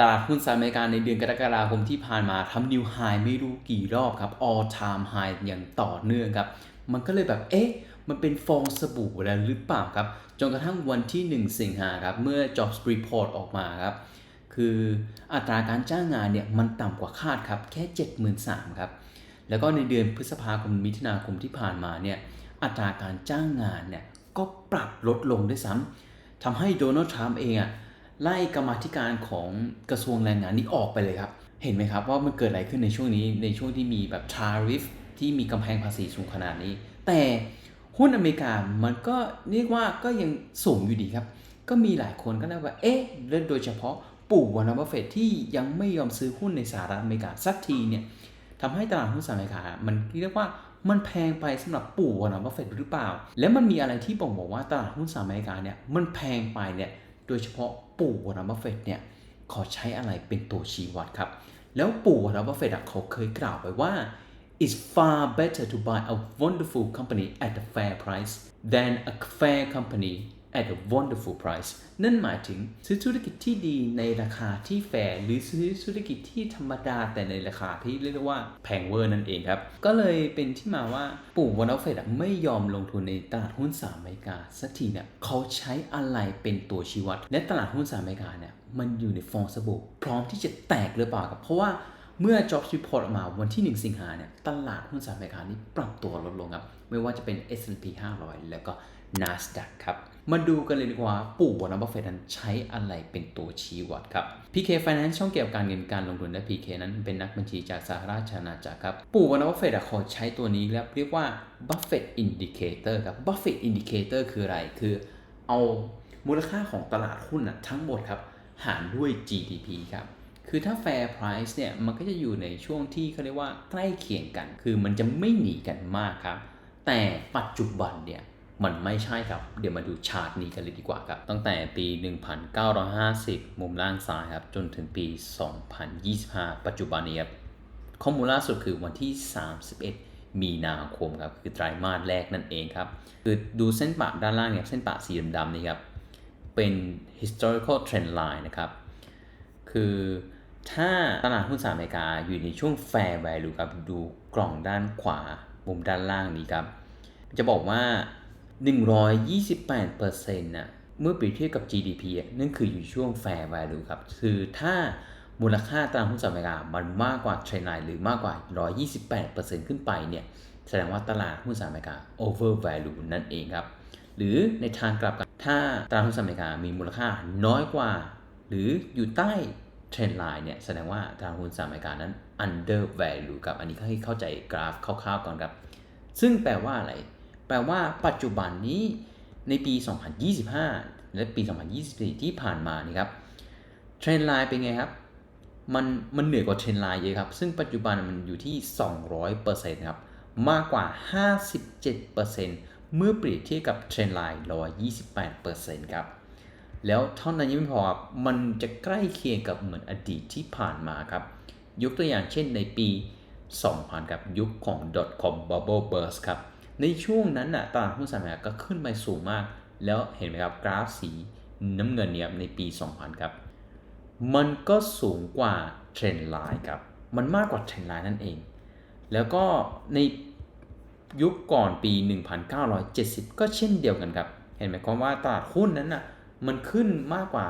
ตลาดหุ้นสหรัฐอเมริกาในเดือนกรกฎาคมที่ผ่านมาทำนิวไฮไม่รู้กี่รอบครับ all time high อย่างต่อเนื่องครับ มันก็เลยแบบ เอ๊ะ มันเป็นฟองสบู่แล้วหรือเปล่าครับ จนกระทั่งวันที่ 1 สิงหาครับ เมื่อ jobs report ออกมาครับ คืออัตราการจ้างงานเนี่ย มันต่ำกว่าคาดครับ แค่ 73,000ครับ แล้วก็ในเดือนพฤษภาคมมิถุนาคมที่ผ่านมาเนี่ย อัตราการจ้างงานเนี่ย ก็ปรับลดลงด้วยซ้ำทำให้โดนัลด์ทรัมป์เองอะ ไล่กรรมธิการของกระทรวงแรงงานนี้ออกไปเลยครับ เห็นไหมครับว่ามันเกิดอะไรขึ้นในช่วงนี้ในช่วงที่มีแบบทาริฟที่มีกำแพงภาษีสูงขนาดนี้ แต่หุ้นอเมริกามันก็เรียกว่าก็ยังสูงอยู่ดีครับ ก็มีหลายคนก็นะว่า เอ๊ะโดยเฉพาะปู่วอร์นบัฟเฟตที่ยังไม่ยอมซื้อหุ้นในสหรัฐอเมริกาสักทีเนี่ยทำให้ตลาดหุ้นสหรัฐอเมริกา มันเรียกว่ามันแพงไปสำหรับปู่วอร์นบัฟเฟตหรือเปล่า แล้วมันมีอะไรที่บ่งบอกว่าตลาดหุ้นสหรัฐอเมริกาเนี่ยมันแพงไปเนี่ยโดยเฉพาะ ปู่วอร์นบัฟเฟตเนี่ยเขาใช้อะไรเป็นตัวชี้วัดครับ แล้วปู่วอร์นบัฟเฟตเขาเคยกล่าวไว้ว่า it's far better to buy a wonderful company at a fair price than a fair company at a wonderful price นั่นหมายถึงซื้อธุรกิจที่ดีในราคาที่แฟร์หรือซื้อธุรกิจที่ธรรมดาแต่ในราคาที่เรียกว่าแพงเวอร์นั่นเองครับ ก็เลยเป็นที่มาว่าปู่วอร์นบัฟเฟตไม่ยอมลงทุนในตลาดหุ้นสหรัฐอเมริกาสักทีเนี่ยเขาใช้อะไรเป็นตัวชี้วัด และตลาดหุ้นสหรัฐอเมริกาเนี่ยมันอยู่ในฟองสบู่พร้อมที่จะแตกหรือเปล่าครับเพราะว่าเมื่อ Jobs Report ออกมาวันที่ 1 สิงหาเนี่ยตลาดหุ้นสหรัฐอเมริกานี่ปรับตัวลดลงครับไม่ว่าจะเป็น S&P 500 แล้วก็ NASDAQ ครับ มาดูกันเลยดีกว่าปู่วอร์นบัฟเฟตนั้นใช้อะไรเป็นตัวชี้วัดครับ PK Finance ช่องเกี่ยวกับการเงินการลงทุนและ PK นั้นเป็นนักบัญชีจากสหราชอาณาจักรครับ ปู่วอร์นบัฟเฟตเขาใช้ตัวนี้แล้วเรียกว่า Buffett Indicator ครับ Buffett Indicator คืออะไร คือเอามูลค่าของตลาดหุ้นทั้งหมดครับหารด้วย GDP ครับคือถ้า fair price เนี่ยมันก็จะอยู่ในช่วงที่เขาเรียกว่าใกล้เคียงกัน คือมันจะไม่หนีกันมากครับ แต่ปัจจุบันเนี่ย มันไม่ใช่ครับ เดี๋ยวมาดูชาร์ตนี้กันเลยดีกว่าครับ ตั้งแต่ปี 1950 มุมล่างซ้ายครับ จนถึงปี 2025 ปัจจุบันนี้ครับข้อมูลล่าสุดคือวันที่ 31 มีนาคมครับ คือไตรมาสแรกนั่นเองครับ คือดูเส้นปะด้านล่างเนี่ยเส้นปะสีดำๆนี่ครับ เป็น historical trend line นะครับ คือถ้าตลาดหุ้นสหรัฐอเมริกาอยู่ในช่วง fair value ครับ ดูกล่องด้านขวามุมด้านล่างนี้ครับ จะบอกว่า 128%นะเมื่อเปรียบเทียบกับ GDP อะนั่นคืออยู่ช่วง fair value ครับ คือถ้ามูลค่าตลาดหุ้นสหรัฐอเมริกามันมากกว่าเทรนไลน์หรือมากกว่า 128%ขึ้นไปเนี่ย แสดงว่าตลาดหุ้นสหรัฐอเมริกา over value นั่นเองครับ หรือในทางกลับกัน ถ้าตลาดหุ้นสหรัฐอเมริกามีมูลค่าน้อยกว่า หรืออยู่ใต้เทรนไลน์เนี่ย แสดงว่าตลาดหุ้นสหรัฐอเมริกานั้น under value ครับ อันนี้ให้เข้าใจกราฟคร่าวๆก่อนครับ ซึ่งแปลว่าอะไร แปลว่าปัจจุบันนี้ในปี 2025 และปี 2024 ที่ผ่านมานี่ครับเทรนไลน์เป็นไงครับมันมันเหนือกว่าเทรนไลน์เยอะครับ ซึ่งปัจจุบันมันอยู่ที่ 200%ครับ มากกว่า 57%เมื่อเปรียบเทียบกับเทรนไลน์128%ครับ แล้วเท่านั้นยังไม่พอครับมันจะใกล้เคียงกับเหมือนอดีตที่ผ่านมาครับ ยกตัวอย่างเช่นในปี 2000 ครับ ยุคของ .com bubble burst ครับ ในช่วงนั้นน่ะตลาดหุ้นสหรัฐก็ขึ้นไปสูงมาก แล้วเห็นไหมครับกราฟสีน้ำเงินเนี่ยในปี 2000 ครับ มันก็สูงกว่าเทรนด์ไลน์ครับ มันมากกว่าเทรนด์ไลน์นั่นเอง แล้วก็ในยุคก่อนปี 1970 ก็เช่นเดียวกันครับ เห็นไหมความว่าตลาดหุ้นนั้นน่ะมันขึ้นมากกว่า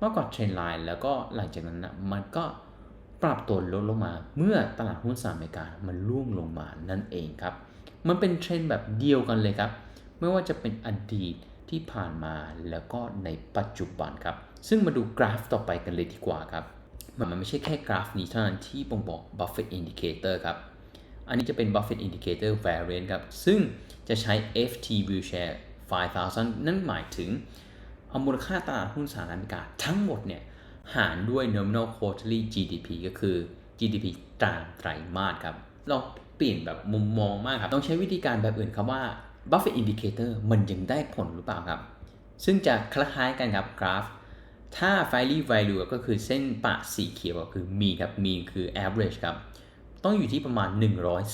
มากกว่าเทรนด์ไลน์แล้วก็หลังจากนั้นนะมันก็ปรับตัวลดลงมา เมื่อตลาดหุ้นสหรัฐอเมริกามันร่วงลงมานั่นเองครับ มันเป็นเทรนแบบเดียวกันเลยครับ ไม่ว่าจะเป็นอดีตที่ผ่านมาแล้วก็ในปัจจุบันครับ ซึ่งมาดูกราฟต่อไปกันเลยดีกว่าครับ มันไม่ใช่แค่กราฟนี้เท่านั้นที่บ่งบอก Buffett Indicator ครับ อันนี้จะเป็น Buffett Indicator Variance ครับ ซึ่งจะใช้ FT View Share 5000 นั่นหมายถึง เอามูลค่าตลาดหุ้นสหรัฐอเมริกาทั้งหมดเนี่ย หารด้วย nominal quarterly GDP ก็คือ GDP ตามไตรมาสครับ เรา เปลี่ยนแบบมุมมองมากครับ ต้องใช้วิธีการแบบอื่นครับว่า Buffett Indicator มันยังได้ผลหรือเปล่าครับ ซึ่งจะคล้ายๆกันครับกราฟ ถ้า Fairly Value ก็คือเส้นปะสีเขียวก็คือ mean ครับ mean คือ average ครับ ต้องอยู่ที่ประมาณ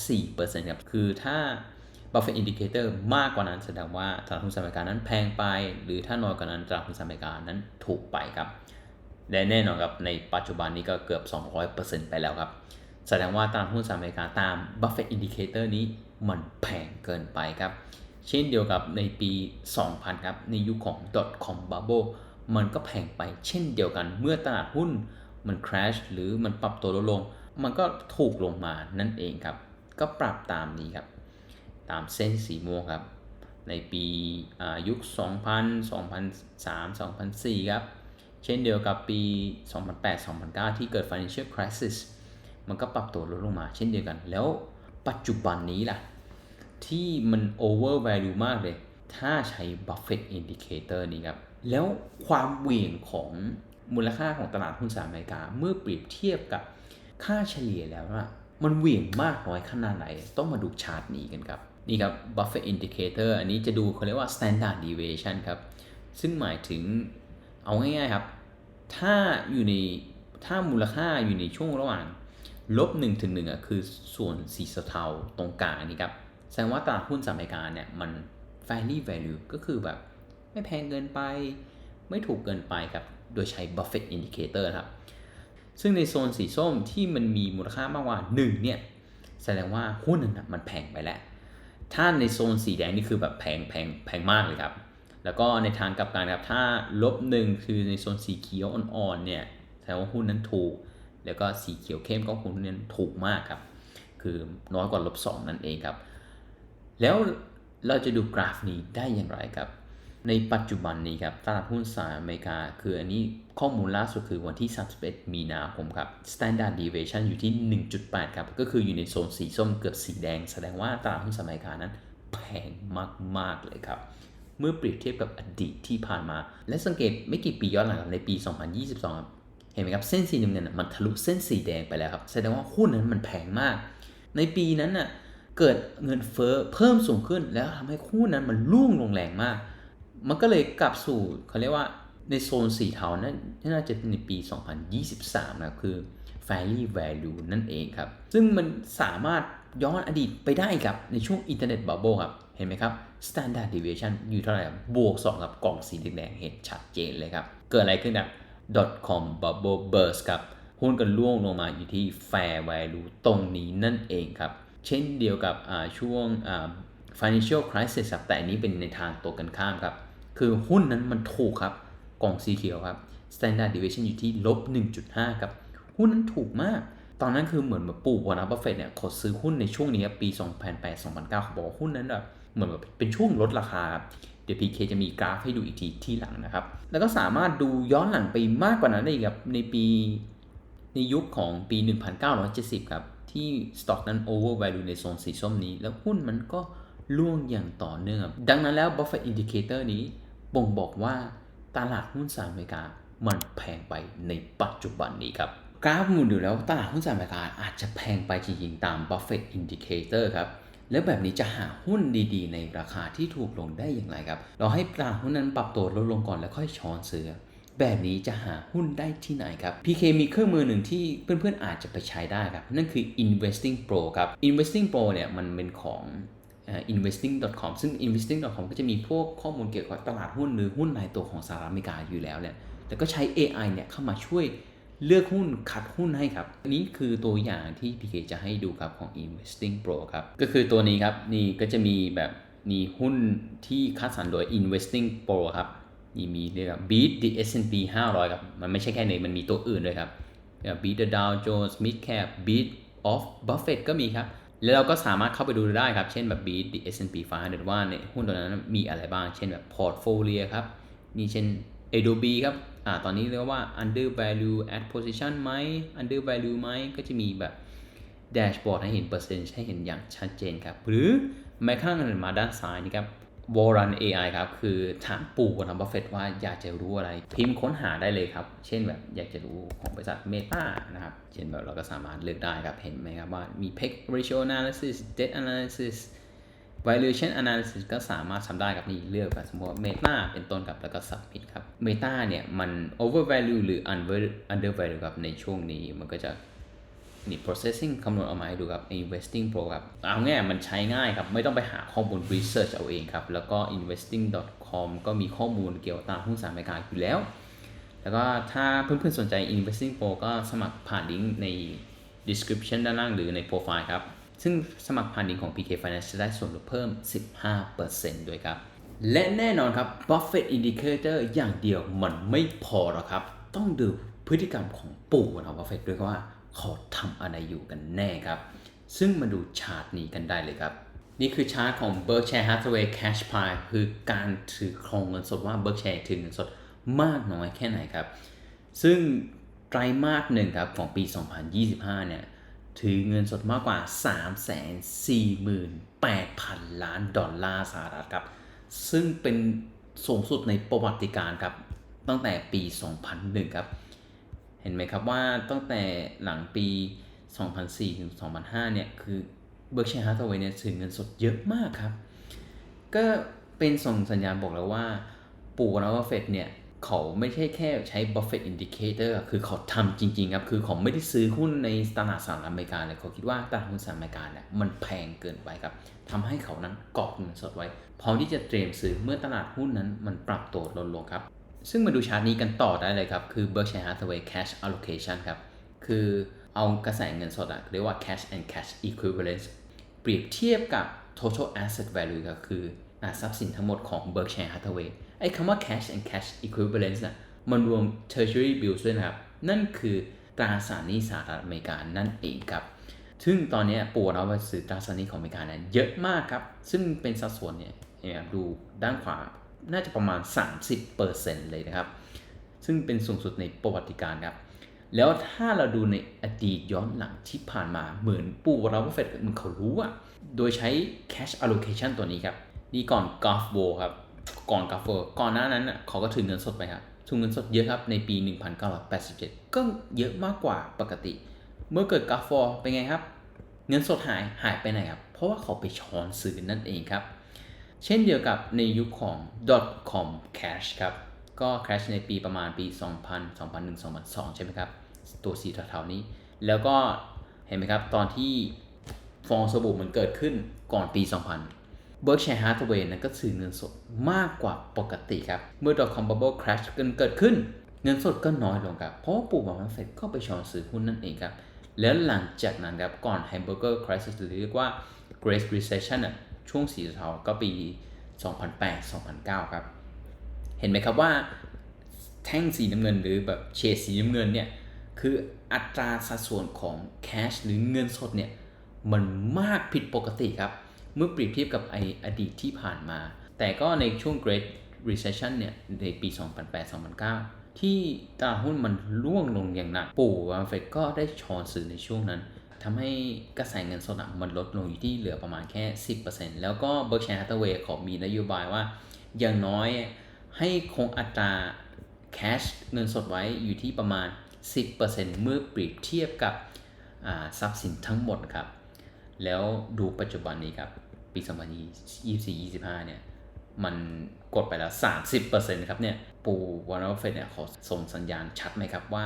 104%ครับ คือถ้า Buffett Indicator มากกว่านั้นแสดงว่าตลาดหุ้นสหรัฐอเมริกานั้นแพงไป หรือถ้าน้อยกว่านั้นตลาดหุ้นสหรัฐอเมริกานั้นถูกไปครับและแน่นอนครับในปัจจุบันนี้ก็เกือบ 200%ไปแล้วครับ แสดงว่าตลาดหุ้นสหรัฐอเมริกาตาม Buffett Indicator นี้มันแพงเกินไปครับ เช่นเดียวกับในปี 2000 ครับในยุคของ .com bubble มันก็แพงไปเช่นเดียวกันเมื่อตลาดหุ้นมัน crash หรือมันปรับตัวลดลง มันก็ถูกลงมานั่นเองครับ ก็ปรับตามนี้ครับ ตามเส้นสีม่วงครับ ในปียุค 2000 2003 2004 ครับ เช่นเดียวกับปี 2008-2009 ที่เกิด financial crisis มันก็ปรับตัวลดลงมาเช่นเดียวกัน แล้วปัจจุบันนี้ล่ะ ที่มัน over value มากเลย ถ้าใช้ Buffett indicator นี้ครับ แล้วความเหวี่ยงของมูลค่าของตลาดหุ้นสหรัฐอเมริกา เมื่อเปรียบเทียบกับค่าเฉลี่ยแล้วนะมันเหวี่ยงมากน้อยขนาดไหน ต้องมาดูชาร์ตนี้กันครับ นี่ครับ Buffett indicator อันนี้จะดูเขาเรียกว่า standard deviation ครับ ซึ่งหมายถึงเอาง่ายๆครับ ถ้าอยู่ในถ้ามูลค่าอยู่ในช่วงระหว่าง ลบ1ถึง1อะคือส่วนสีเทาตรงกลางนี่ครับแสดงว่าตลาดหุ้นสหรัฐอเมริกาเนี่ยมัน fairly value ก็คือแบบไม่แพงเกินไป ไม่ถูกเกินไปครับ โดยใช้ Buffett indicator ครับ ซึ่งในโซนสีส้มที่มันมีมูลค่ามากกว่า 1 เนี่ย แสดงว่าหุ้นนั้นมันแพงไปแล้ว ถ้าในโซนสีแดงนี่คือแบบแพงแพงแพงมากเลยครับ แล้วก็ในทางกลับกันครับ ถ้าลบหนึ่งคือในโซนสีเขียวอ่อนๆเนี่ย แสดงว่าหุ้นนั้นถูก แล้วก็สีเขียวเข้มก็หุ้นนั้นถูกมากครับ คือน้อยกว่าลบสองนั่นเองครับ แล้วเราจะดูกราฟนี้ได้อย่างไรครับ ในปัจจุบันนี้ครับตลาดหุ้นสหรัฐอเมริกา คืออันนี้ข้อมูลล่าสุดคือวันที่ 31 มีนาคมครับ standard deviation อยู่ที่ 1.8 ครับ ก็คืออยู่ในโซนสีส้มเกือบสีแดง แสดงว่าตลาดหุ้นสหรัฐอเมริกานั้นแพงมาก ๆ เลยครับ เมื่อเปรียบเทียบกับอดีตที่ผ่านมา และสังเกตไม่กี่ปีย้อนหลังในปี 2022ครับ เห็นไหมครับเส้นสีน้ำเงินมันทะลุเส้นสีแดงไปแล้วครับแสดงว่าหุ้นนั้นมันแพงมาก ในปีนั้นน่ะเกิดเงินเฟ้อเพิ่มสูงขึ้นแล้วทำให้หุ้นนั้นมันร่วงลงแรงมาก มันก็เลยกลับสู่เขาเรียกว่าในโซนสีเทานั้นน่าจะเป็นในปี 2023 นะคือ fairly value นั่นเองครับ ซึ่งมันสามารถย้อนอดีตไปได้ครับในช่วงอินเทอร์เน็ตบับเบิลครับ เห็นไหมครับ standard deviation อยู่เท่าไหร่บวก 2 กับกล่องสีแดงเห็นชัดเจนเลยครับ เกิดอะไรขึ้นครับ .com bubble burst ครับหุ้นกันล่วงลงมาอยู่ที่ fair value ตรงนี้นั่นเองครับ เช่นเดียวกับช่วง financial crisis ครับแต่อันนี้เป็นในทางตัวกันข้ามครับ คือหุ้นนั้นมันถูกครับกล่องสีเขียวครับ standard deviation อยู่ที่ลบ 1.5 ครับ หุ้นนั้นถูกมาก ตอนนั้นคือเหมือนแบบปู่วอร์นับบัฟเฟตเนี่ยขดซื้อหุ้นในช่วงนี้ครับปี 2008-2009เขาบอกว่าหุ้นนั้นแบบเหมือนแบบเป็นช่วงลดราคาครับ เดี๋ยว PK จะมีกราฟให้ดูอีกทีที่หลังนะครับ แล้วก็สามารถดูย้อนหลังไปมากกว่านั้นได้อีกครับในปีในยุคของปี 1970 ครับ ที่สต็อกนั้น over value ในโซนสีส้มนี้ แล้วหุ้นมันก็ล่วงอย่างต่อเนื่อง ดังนั้นแล้ว Buffett Indicator นี้บ่งบอกว่าตลาดหุ้นสหรัฐอเมริกามันแพงไปในปัจจุบันนี้ครับ กราฟมูลดูแล้วตลาดหุ้นสหรัฐอเมริกาอาจจะแพงไปจริงๆตาม Buffett Indicator ครับ แล้วแบบนี้จะหาหุ้นดีๆ ในราคาที่ถูกลงได้อย่างไรครับ เราให้ตลาดหุ้นนั้นปรับตัวลดลงก่อนแล้วค่อยช้อนซื้อแบบนี้จะหาหุ้นได้ที่ไหนครับ PK มีเครื่องมือหนึ่งที่เพื่อนๆอาจจะไปใช้ได้ครับ นั่นคือ Investing Pro ครับ Investing Pro เนี่ยมันเป็นของ investing.com ซึ่ง investing.com ก็จะมีพวกข้อมูลเกี่ยวกับตลาดหุ้นหรือหุ้นรายตัวของสหรัฐอเมริกาอยู่แล้วเนี่ยแต่ก็ใช้ AI เนี่ยเข้ามาช่วย เลือกหุ้นคัดหุ้นให้ครับ นี้คือตัวอย่างที่ PK จะให้ดูครับของ investing pro ครับ ก็คือตัวนี้ครับ นี่ก็จะมีแบบมีหุ้นที่คัดสรรโดย investing pro ครับ นี่มีเรียกว่า beat the S&P 500 ครับ มันไม่ใช่แค่นี้มันมีตัวอื่นด้วยครับ beat the Dow Jones mid cap beat of Buffett ก็มีครับแล้วเราก็สามารถเข้าไปดูได้ครับ เช่นแบบ beat the S&P 500ว่าเนี่ยหุ้นตัวนั้นมีอะไรบ้าง เช่นแบบ portfolio ครับ นี่เช่น Adobe ครับ อ่าตอนนี้เรียกว่า under value at position ไหม under value ไหมก็จะมีแบบแดชบอร์ดให้เห็นเปอร์เซ็นต์ให้เห็นอย่างชัดเจนครับ หรือแม้ข้างกันมาด้านซ้ายนี่ครับ w a r r u n AI ครับ คือถามปู่กับทำบัฟเฟตว่าอยากจะรู้อะไร พิมพ์ค้นหาได้เลยครับ เช่นแบบอยากจะรู้ของบริษัท Meta นะครับ เช่นแบบเราก็สามารถเลือกได้ครับ เห็นไหมครับว่ามี PEG ratio analysis debt analysis valuation analysis ก็สามารถทำได้ครับนี่เลือกแบบสมมติว่า Meta เป็นต้นครับแล้วก็ submit ครับ Meta เนี่ยมัน over value หรือ under under value ครับในช่วงนี้มันก็จะนี่ processing คำนวณออกมาให้ดูครับ investing pro ครับ เอาง่ายมันใช้ง่ายครับ ไม่ต้องไปหาข้อมูล research เอาเองครับ แล้วก็ investing.com ก็มีข้อมูลเกี่ยวกับตลาดหุ้นสหรัฐอเมริกาอยู่แล้ว แล้วก็ถ้าเพื่อนๆสนใจ Investing Pro ก็สมัครผ่านลิงก์ใน description ด้านล่างหรือในโปรไฟล์ครับ ซึ่งสมัครผ่านลิงก์ของ PK Finance จะได้ส่วนลดเพิ่ม 15%ด้วยครับ และแน่นอนครับ Buffett Indicator อย่างเดียวมันไม่พอหรอกครับ ต้องดูพฤติกรรมของปู่ของ Buffett ด้วยว่าเขาทำอะไรอยู่กันแน่ครับ ซึ่งมาดูชาร์ตนี้กันได้เลยครับ นี่คือชาร์ตของ Berkshire Hathaway Cash Pile คือการถือครองเงินสดว่า Berkshire ถือเงินสดมากน้อยแค่ไหนครับ ซึ่งไตรมาสหนึ่งครับของปี 2025 เนี่ย ถือเงินสดมากกว่า 348,000 ล้านดอลลาร์สหรัฐครับ ซึ่งเป็นสูงสุดในประวัติการครับ ตั้งแต่ปี 2001 ครับ เห็นไหมครับว่าตั้งแต่หลังปี 2004 ถึง 2005 เนี่ย คือ Berkshire Hathaway เนี่ยถือเงินสดเยอะมากครับ ก็เป็นส่งสัญญาณบอกแล้วว่า ปู่วอร์เรนบัฟเฟตเนี่ย เขาไม่ใช่แค่ใช้ Buffett Indicator คือเขาทำจริง ๆ ครับ คือเขาไม่ได้ซื้อหุ้นในตลาดสหรัฐอเมริกาเลยเขาคิดว่าตลาดหุ้นสหรัฐอเมริกาเนี่ยมันแพงเกินไปครับทำให้เขานั้นเกาะเงินสดไว้พร้อมที่จะเตรียมซื้อเมื่อตลาดหุ้นนั้นมันปรับตัวลดลงครับ ซึ่งมาดูชาร์ตนี้กันต่อได้เลยครับ คือ Berkshire Hathaway Cash Allocation ครับ คือเอากระแสเงินสดอะเรียกว่า cash and cash equivalents เปรียบเทียบกับ total asset value ก็คือ ทรัพย์สินทั้งหมดของ Berkshire Hathaway ไอ้คำว่า cash and cash equivalents น่ะมันรวม treasury bills ด้วยนะครับ นั่นคือตราสารหนี้สหรัฐอเมริกานั่นเองครับ ซึ่งตอนนี้ปู่เราไปซื้อตราสารหนี้ของอเมริกาเนี่ยเยอะมากครับ ซึ่งเป็นสัดส่วนเนี่ยดูด้านขวาน่าจะประมาณ 30%เลยนะครับ ซึ่งเป็นสูงสุดในประวัติการครับ แล้วถ้าเราดูในอดีตย้อนหลังที่ผ่านมาเหมือนปู่วอร์เรนบัฟเฟตต์มันเขารู้อะโดยใช้ cash allocation ตัวนี้ครับ นี่ก่อน g u l f War ครับ ก่อน g u l f War ก่อนหน้านั้นอะเขาก็ถือเงินสดไปครับถือเงินสดเยอะครับในปี 1987 ก็เยอะมากกว่าปกติ เมื่อเกิด g u l f War เป็นไงครับ เงินสดหายหายไปไหนครับ เพราะว่าเขาไปช้อนซื้อนั่นเองครับ เช่นเดียวกับในยุคของ .com cash ครับ ก็ crash ในปีประมาณปี 2000 2001 2002 ใช่ไหมครับ ตัวสีเทาๆนี้ แล้วก็เห็นไหมครับ ตอนที่ฟองสบู่มันเกิดขึ้นก่อนปี 2000 Berkshire Hathaway นั้นก็ถือเงินสดมากกว่าปกติครับ เมื่อ .com bubble crash เกิดเกิดขึ้น เงินสดก็น้อยลงครับ เพราะปู่บอกว่าเฟดก็ไปชอนซื้อหุ้นนั่นเองครับ แล้วหลังจากนั้นครับ ก่อน Hamburger Crisis หรือเรียกว่า Great Recession อะช่วงสีเทาก็ปี 2008-2009 ครับ เห็นไหมครับว่าแท่งสีน้ำเงินหรือแบบเฉดสีน้ำเงินเนี่ย คืออัตราสัดส่วนของแคชหรือเงินสดเนี่ย มันมากผิดปกติครับ เมื่อเปรียบเทียบกับไออดีตที่ผ่านมา แต่ก็ในช่วง Great Recession เนี่ยในปี 2008-2009 ที่ตลาดหุ้นมันร่วงลงอย่างหนัก ปู่วอร์เรนบัฟเฟตก็ได้ชอนซื้อในช่วงนั้นทำให้กระแสเงินสดมันลดลงอยู่ที่เหลือประมาณแค่ 10%แล้วก็ Berkshire Hathaway ขามีนโยบายว่า อย่างน้อยให้คงอัตรา cash เงินสดไว้อยู่ที่ประมาณ 10%เมื่อเปรียบเทียบกับทรัพย์สินทั้งหมดครับ แล้วดูปัจจุบันนี้ครับ ปี 2024-25 เนี่ย มันกดไปแล้ว 30%ครับเนี่ย ปูวอร์เนฟเฟต์เนี่ยขาส่งสัญญาณชัดไหมครับว่า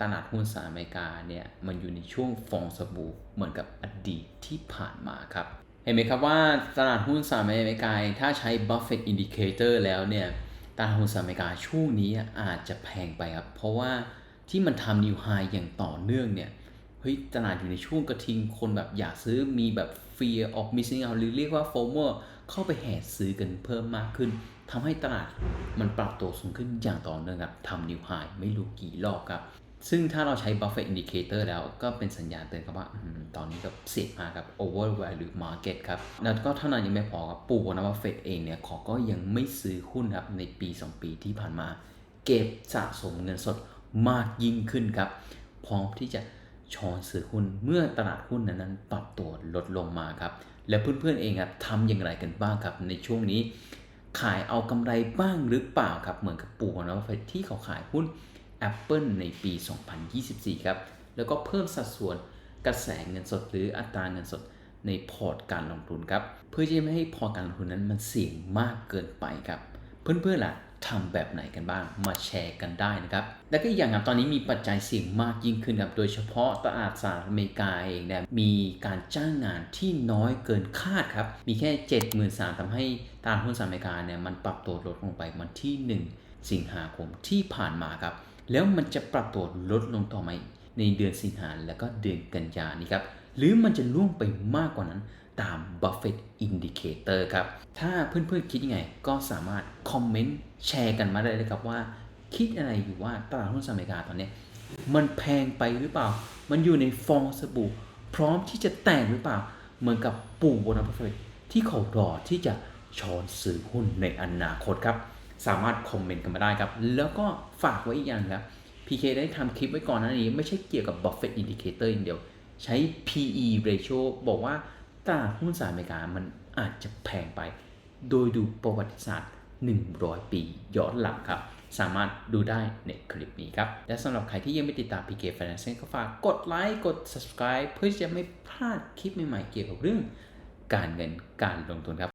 ตลาดหุ้นสหรัฐอเมริกาเนี่ย มันอยู่ในช่วงฟองสบู่เหมือนกับอดีตที่ผ่านมาครับ เห็นไหมครับว่าตลาดหุ้นสหรัฐอเมริกาถ้าใช้ Buffett Indicator แล้วเนี่ย ตลาดหุ้นสหรัฐอเมริกาช่วงนี้อาจจะแพงไปครับ เพราะว่าที่มันทำนิวไฮอย่างต่อเนื่องเนี่ย เฮ้ยตลาดอยู่ในช่วงกระทิงคนแบบอยากซื้อมีแบบ fear of missing out หรือเรียกว่า FOMO เข้าไปแห่ซื้อกันเพิ่มมากขึ้นทำให้ตลาดมันปรับตัวสูงขึ้นอย่างต่อเนื่องครับทำนิวไฮไม่รู้กี่รอบครับ ซึ่งถ้าเราใช้ Buffett Indicator แล้วก็เป็นสัญญาณเตือนครับว่าตอนนี้ก็เสียมากครับ over value market ครับ แล้วก็เท่านั้นยังไม่พอครับปู่วอร์เรนบัฟเฟตเองเนี่ยเขาก็ยังไม่ซื้อหุ้นครับในปี 2 ปีที่ผ่านมา เก็บสะสมเงินสดมากยิ่งขึ้นครับ พร้อมที่จะ ช้อนซื้อหุ้นเมื่อตลาดหุ้นนั้นปรับตัวลดลงมาครับ แล้วเพื่อนๆเองครับทำอย่างไรกันบ้างครับ ในช่วงนี้ ขายเอากำไรบ้างหรือเปล่าครับ เหมือนกับปู่ของบัฟเฟที่เขาขายหุ้น Apple ในปี 2024 ครับ แล้วก็เพิ่มสัดส่วนกระแสเงินสดหรืออัตราเงินสดในพอร์ตการลงทุนครับ เพื่อที่จะไม่ให้พอร์ตการลงทุนนั้นมันเสี่ยงมากเกินไปครับ เพื่อนๆล่ะ ทำแบบไหนกันบ้างมาแชร์กันได้นะครับ แล้วก็อีกอย่างครับตอนนี้มีปัจจัยเสี่ยงมากยิ่งขึ้นครับโดยเฉพาะตลาดสหรัฐอเมริกาเองเนี่ยมีการจ้างงานที่น้อยเกินคาดครับ มีแค่ 73,000ทำให้ตลาดหุ้นสหรัฐอเมริกาเนี่ยมันปรับตัวลดลงไปมันที่ 1 สิงหาคมที่ผ่านมาครับ แล้วมันจะปรับตัวลดลงต่อไหมในเดือนสิงหาแล้วก็เดือนกันยานี้ครับหรือมันจะล่วงไปมากกว่านั้น ตาม Buffett Indicator ครับ ถ้าเพื่อนๆคิดยังไง ก็สามารถคอมเมนต์แชร์กันมาได้เลยครับว่า คิดอะไรอยู่ว่าตลาดหุ้นสหรัฐอเมริกาตอนนี้ มันแพงไปหรือเปล่า มันอยู่ในฟองสบู่ พร้อมที่จะแตกหรือเปล่า เหมือนกับปู่บนบัฟเฟตที่เขารอที่จะช้อนซื้อหุ้นในอนาคตครับ สามารถคอมเมนต์กันมาได้ครับ แล้วก็ฝากไว้อีกอย่างครับ PK ได้ทำคลิปไว้ก่อนหน้านี้ ไม่ใช่เกี่ยวกับ Buffett Indicator อย่างเดียว ใช้ PE ratio บอกว่า ตลาดหุ้นสหรัฐอเมริกามันอาจจะแพงไป โดยดูประวัติศาสตร์ 100 ปีย้อนหลังครับ สามารถดูได้ในคลิปนี้ครับ และสำหรับใครที่ยังไม่ติดตาม PK Finance ก็ฝากกดไลค์กด subscribe เพื่อจะไม่พลาดคลิปใหม่ๆเกี่ยวกับเรื่อง การเงินการลงทุนครับ